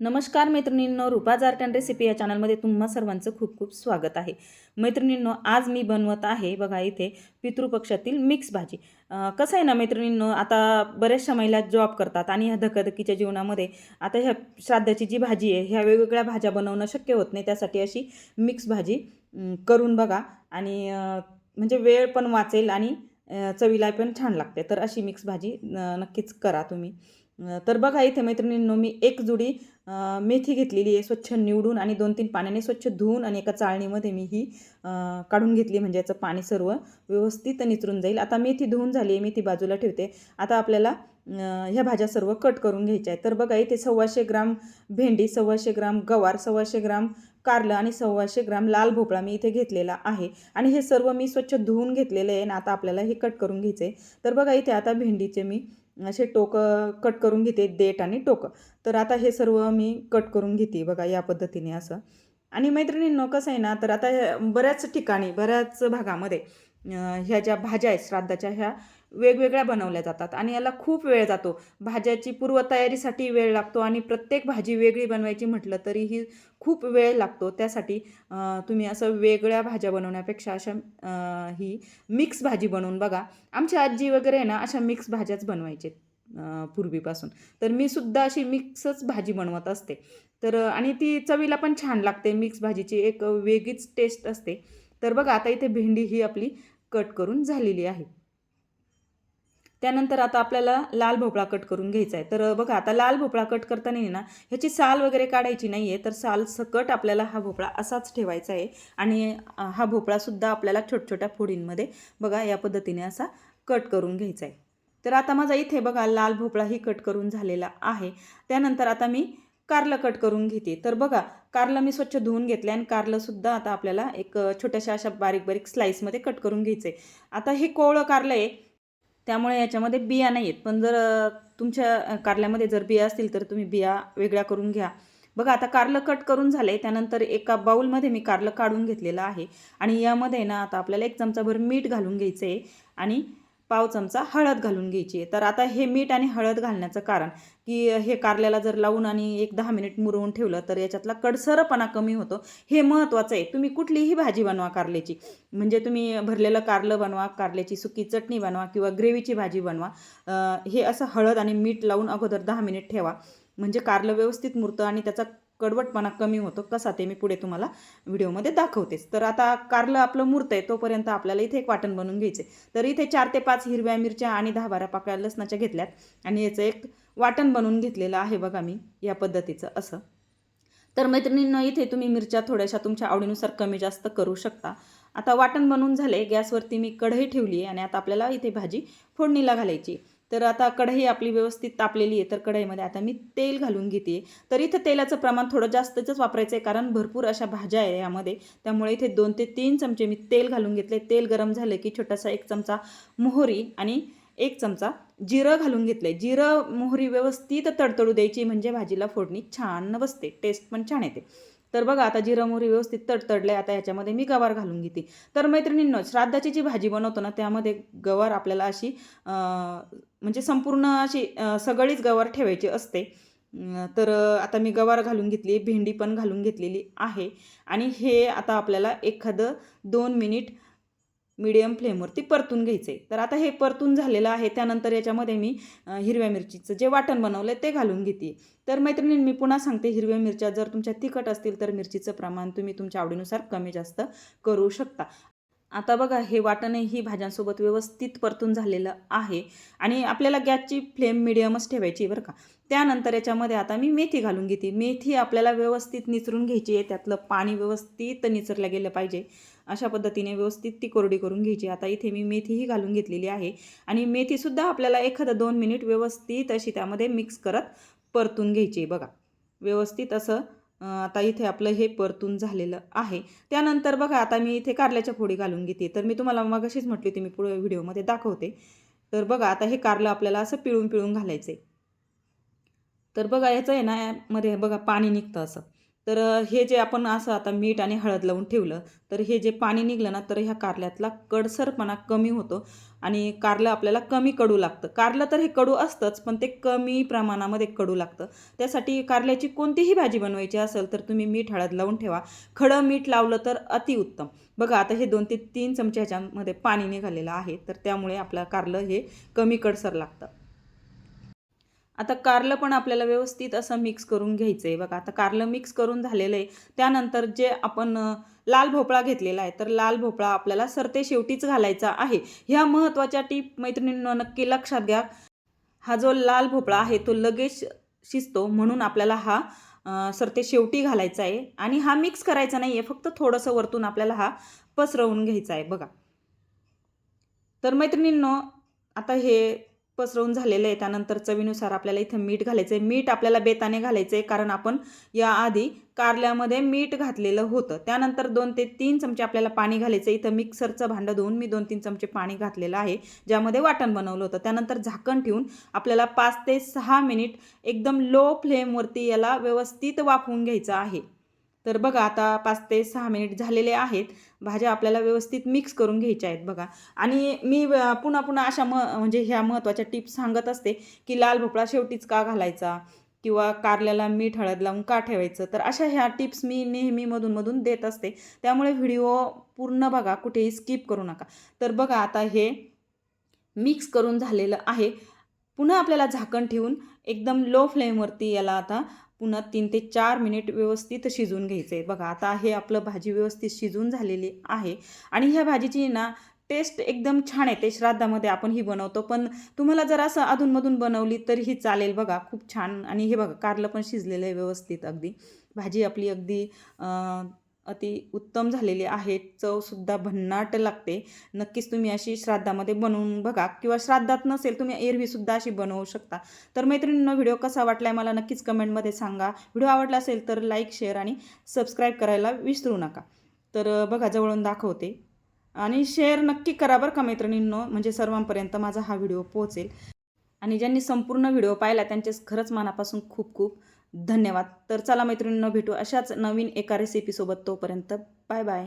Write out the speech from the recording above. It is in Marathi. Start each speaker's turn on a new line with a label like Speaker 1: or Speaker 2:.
Speaker 1: नमस्कार मैत्रिणींनो रुपा जारटन रेसिपी या चॅनलमध्ये तुम्हा सर्वांचं खूप खूप स्वागत आहे. मैत्रिणींनो आज मी बनवत आहे बघा इथे पितृपक्षातील मिक्स भाजी. कसं आहे ना मैत्रिणींनो आता बऱ्याचशा महिला जॉब करतात आणि ह्या धकाधकीच्या जीवनामध्ये आता ह्या श्राद्धाची जी भाजी आहे ह्या वेगवेगळ्या भाज्या बनवणं शक्य होत नाही. त्यासाठी अशी मिक्स भाजी करून बघा आणि म्हणजे वेळ पण वाचेल आणि चवीला पण छान लागते. तर अशी मिक्स भाजी नक्कीच करा तुम्ही. तर बघा इथे मैत्रिणींनो मी एक जुडी मेथी घेतलेली आहे स्वच्छ निवडून आणि दोन तीन पाण्याने स्वच्छ धुवून आणि एका चाळणीमध्ये मी ही काढून घेतली म्हणजे याचं पाणी सर्व व्यवस्थित निचरून जाईल. आता मेथी धुवून झाली आहे मेथी बाजूला ठेवते. आता आपल्याला ह्या भाज्या सर्व कट करून घ्यायच्या आहेत. तर बघा इथे सव्वाशे ग्राम भेंडी सव्वाशे ग्राम गवार सव्वाशे ग्राम कारलं आणि सव्वाशे ग्राम लाल भोपळा मी इथे घेतलेला आहे. आणि हे सर्व मी स्वच्छ धुवून घेतलेलं आहे आणि आता आपल्याला हे कट करून घ्यायचं आहे. तर बघा इथे आता भेंडीचे मी असे टोकं कट करून घेते देठ आणि टोकं. तर आता हे सर्व मी कट करून घेते बघा या पद्धतीने असं. आणि मैत्रिणींनो कसं आहे ना तर आता बऱ्याच ठिकाणी बऱ्याच भागामध्ये ह्या ज्या भाज्या आहेत श्राद्धाच्या ह्या वेगवेगळ्या बनवल्या जातात आणि याला खूप वेळ जातो. भाज्याची पूर्वतयारीसाठी वेळ लागतो आणि प्रत्येक भाजी वेगळी बनवायची म्हटलं तरीही खूप वेळ लागतो. त्यासाठी तुम्ही असं वेगळ्या भाज्या बनवण्यापेक्षा अशा ही मिक्स भाजी बनवून बघा. आमची आजी वगैरे आहे ना अशा मिक्स भाज्याच बनवायचे पूर्वीपासून. तर मी सुद्धा अशी मिक्सच भाजी बनवत असते. तर आणि ती चवीला पण छान लागते. मिक्स भाजीची एक वेगळीच टेस्ट असते. तर बघा आता इथे भेंडी ही आपली कट करून झालेली आहे. त्यानंतर आता आपल्याला लाल भोपळा कट करून घ्यायचा आहे. तर बघा आता लाल भोपळा कट करताना ना ह्याची साल वगैरे काढायची नाही आहे तर साल सकट आपल्याला हा भोपळा असाच ठेवायचा आहे. आणि हा भोपळासुद्धा आपल्याला छोट छोट्या फोडींमध्ये बघा या पद्धतीने असा कट करून घ्यायचा आहे. तर आता माझा इथे बघा लाल भोपळाही कट करून झालेला आहे. त्यानंतर आता मी कारलं कट करून घेते. तर बघा कारलं मी स्वच्छ धुवून आहे आणि कारलंसुद्धा आता आपल्याला एक छोट्याशा अशा बारीक बारीक स्लाईसमध्ये कट करून घ्यायचं आहे आता हे कोवळं कारलं आहे त्यामुळे याच्यामध्ये बिया नाही आहेत. पण जर तुमच्या कारल्यामध्ये जर बिया असतील तर तुम्ही बिया वेगळ्या करून घ्या. बघा आता कारलं कट करून झाले त्यानंतर एका बाऊलमध्ये मी कारलं काढून घेतलेलं आहे. आणि यामध्ये ना आता आपल्याला एक चमचाभर मीठ घालून घ्यायचं आहे आणि पाव चमचा हळद घालून घ्यायची आहे. तर आता हे मीठ आणि हळद घालण्याचं कारण की हे कारल्याला जर लावून आणि एक दहा मिनिट मुरवून ठेवलं तर याच्यातला कडसरपणा कमी होतो. हे महत्त्वाचं आहे. तुम्ही कुठलीही भाजी बनवा कारल्याची. म्हणजे तुम्ही भरलेलं कारलं बनवा कारल्याची सुकी चटणी बनवा किंवा ग्रेव्हीची भाजी बनवा. हे असं हळद आणि मीठ लावून अगोदर दहा मिनिट ठेवा. म्हणजे कारलं व्यवस्थित मुरतं आणि त्याचा कडवटपणा कमी होतो. कसा ते मी पुढे तुम्हाला व्हिडिओमध्ये दाखवतेच. तर आता कारलं आपलं मुरतं आहे तोपर्यंत आपल्याला इथे एक वाटण बनवून घ्यायचे तर इथे चार ते पाच हिरव्या मिरच्या आणि दहा बारा पाकळ्या लसणाच्या घेतल्यात. आणि याचं एक वाटण बनवून घेतलेलं आहे बघा मी या पद्धतीचं असं. तर मैत्रिणींना इथे तुम्ही मिरच्या थोड्याशा तुमच्या आवडीनुसार कमी जास्त करू शकता. आता वाटण बनवून झाले गॅसवरती मी कढई ठेवली आहे आणि आता आपल्याला इथे भाजी फोडणीला घालायची तर आता कढई आपली व्यवस्थित तापलेली आहे तर कढईमध्ये आता मी तेल घालून घेते. तर इथं तेलाचं प्रमाण थोडं जास्तच वापरायचं आहे कारण भरपूर अशा भाज्या आहे यामध्ये. त्यामुळे इथे दोन ते तीन चमचे मी तेल घालून घेतले तेल गरम झालं की छोटासा एक चमचा मोहरी आणि एक चमचा जिरं घालून घेतलं आहे जिरं मोहरी व्यवस्थित तडतडू द्यायची म्हणजे भाजीला फोडणी छान बसते टेस्ट पण छान येते. तर बघा आता जिरं मोहरी व्यवस्थित तडतडले आता याच्यामध्ये मी गवार घालून घेते. तर मैत्रिणींनो श्राद्धाची जी भाजी बनवतो ना त्यामध्ये गवार आपल्याला अशी म्हणजे संपूर्ण अशी सगळीच गवार ठेवायची असते. तर आता मी गवार घालून घेतली भेंडी पण घालून घेतलेली आहे. आणि हे आता आपल्याला एखादं दोन मिनिट मिडियम फ्लेमवरती परतून घ्यायचं. आहे तर आता हे परतून झालेलं आहे. त्यानंतर याच्यामध्ये मी हिरव्या मिरचीचं जे वाटण बनवलं आहे ते घालून घेते. तर मैत्रिणी मी पुन्हा सांगते हिरव्या मिरच्या जर तुमच्या तिखट असतील तर मिरचीचं प्रमाण तुम्ही तुमच्या आवडीनुसार कमी जास्त करू शकता. आता बघा हे वाटणही भाज्यांसोबत व्यवस्थित परतून झालेलं आहे. आणि आपल्याला गॅसची फ्लेम मिडियमच ठेवायची आहे बरं का. त्यानंतर याच्यामध्ये आता मी मेथी घालून घेते. मेथी आपल्याला व्यवस्थित निचरून घ्यायची आहे. त्यातलं पाणी व्यवस्थित निचरलं गेलं पाहिजे. अशा पद्धतीने व्यवस्थित ती कोरडी करून घ्यायची. आता इथे मी मेथीही घालून घेतलेली आहे आणि मेथीसुद्धा आपल्याला एखादं दोन मिनिट व्यवस्थित अशी त्यामध्ये मिक्स करत परतून घ्यायची आहे. बघा व्यवस्थित असं आता इथे आपलं हे परतून झालेलं आहे. त्यानंतर बघा आता मी इथे कारल्याच्या फोडी घालून घेते. तर मी तुम्हाला मग अशीच म्हटली होती मी पुढे व्हिडिओमध्ये दाखवते. तर बघा आता हे कारलं आपल्याला असं पिळून पिळून घालायचं आहे तर बघा याचं आहे ना यामध्ये बघा पाणी निघतं असं. तर हे जे आपण असं आता मीठ आणि हळद लावून ठेवलं तर हे जे पाणी निघलं ना तर ह्या कारल्यातला कडसरपणा कमी होतो आणि कारलं आपल्याला कमी कडू लागतं. कारलं तर हे कडू असतंच पण ते कमी प्रमाणामध्ये कडू लागतं. त्यासाठी कारल्याची कोणतीही भाजी बनवायची असेल तर तुम्ही मीठ हळद लावून ठेवा. खडं मीठ लावलं तर अतिउत्तम बघा आता हे दोन ते तीन चमचे ह्याच्यामध्ये पाणी निघालेलं आहे तर त्यामुळे आपलं कारलं हे कमी कडसर लागतं. आता कारलं पण आपल्याला व्यवस्थित असं मिक्स करून घ्यायचं आहे बघा आता कारलं मिक्स करून झालेलं आहे. त्यानंतर जे आपण लाल भोपळा घेतलेला आहे तर लाल भोपळा आपल्याला सरते शेवटीच घालायचा आहे. ह्या महत्त्वाच्या टीप मैत्रिणींना नक्की लक्षात घ्या. हा जो लाल भोपळा आहे तो लगेच शिजतो. म्हणून आपल्याला हा सरते शेवटी घालायचा आहे. आणि हा मिक्स करायचा नाही आहे फक्त थोडंसं वरतून आपल्याला हा पसरवून घ्यायचा आहे. बघा. तर मैत्रिणींनो आता हे पसरवून झालेलं आहे. त्यानंतर चवीनुसार आपल्याला इथं मीठ घालायचं आहे मीठ आपल्याला बेताने घालायचं आहे कारण आपण याआधी कारल्यामध्ये मीठ घातलेलं होतं. त्यानंतर दोन ते तीन चमचे आपल्याला पाणी घालायचं आहे इथं मिक्सरचं भांडं धुवून मी दोन तीन चमचे पाणी घातलेलं आहे ज्यामध्ये वाटण बनवलं होतं. त्यानंतर झाकण ठेवून आपल्याला पाच ते सहा मिनिट एकदम लो फ्लेमवरती याला व्यवस्थित वाफवून घ्यायचं आहे. तर बघा आता पाच ते सहा मिनिट झालेले आहेत. भाज्या आपल्याला व्यवस्थित मिक्स करून घ्यायच्या आहेत बघा. आणि मी पुन्हा पुन्हा अशा म म्हणजे ह्या महत्त्वाच्या टिप्स सांगत असते की लाल भोपळा शेवटीच का घालायचा? किंवा कारल्याला मीठ हळद लावून का ठेवायचं? तर अशा ह्या टिप्स मी नेहमी मधून मधून देत असते. त्यामुळे व्हिडिओ पूर्ण बघा कुठेही स्किप करू नका. तर बघा आता हे मिक्स करून झालेलं आहे. पुन्हा आपल्याला झाकण ठेवून एकदम लो फ्लेमवरती याला आता पुन्हा तीन ते चार मिनिट व्यवस्थित शिजून घ्यायचं. आहे बघा आता हे आपलं भाजी व्यवस्थित शिजून झालेली आहे. आणि ह्या भाजीची ना टेस्ट एकदम छान येते श्राद्धामध्ये आपण ही बनवतो. पण तुम्हाला जर असं अधूनमधून बनवली तरीही चालेल बघा खूप छान. आणि हे बघा कारलं पण शिजलेलं आहे व्यवस्थित अगदी. भाजी आपली अगदी अति उत्तम झालेली आहे. चवसुद्धा भन्नाट लागते. नक्कीच तुम्ही अशी श्राद्धामध्ये बनवून बघा किंवा श्राद्धात नसेल तुम्ही एरवीसुद्धा अशी बनवू शकता. तर मैत्रिणींनो व्हिडिओ कसा वाटला आहे मला नक्कीच कमेंटमध्ये सांगा. व्हिडिओ आवडला असेल तर लाईक शेअर आणि सबस्क्राईब करायला विसरू नका. तर बघा जवळून दाखवते. आणि शेअर नक्की करा बरं का मैत्रिणींनो म्हणजे सर्वांपर्यंत माझा हा व्हिडिओ पोहोचेल. आणि ज्यांनी संपूर्ण व्हिडिओ पाहिला त्यांचेच खरंच मनापासून खूप खूप धन्यवाद. तर चला मैत्रिणींना भेटू अशाच नवीन एका रेसिपीसोबत तोपर्यंत. Bye bye